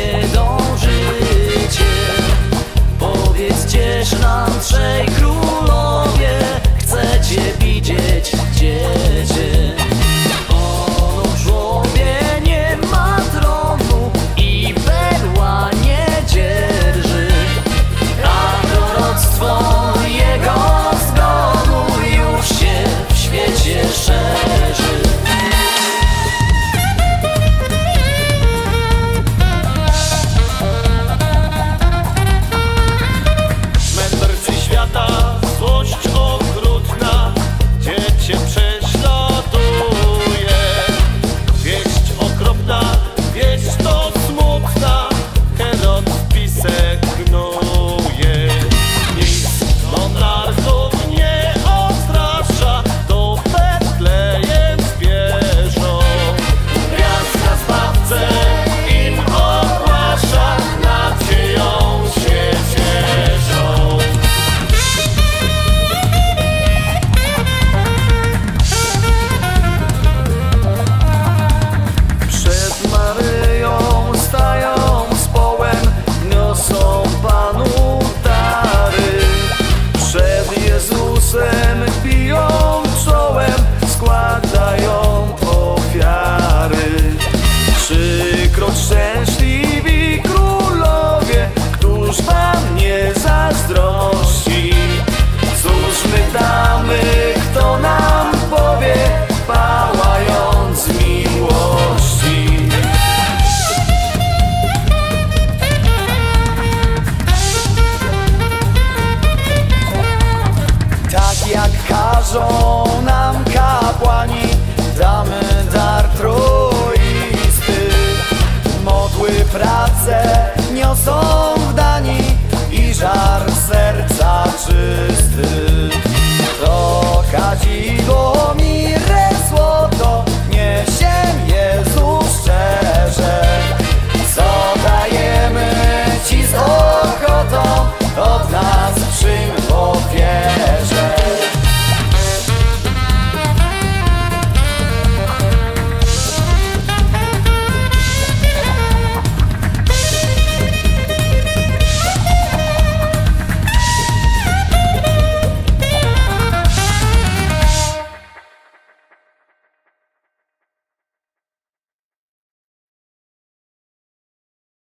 years old. Oh. Niosą w dani I żar serca czysty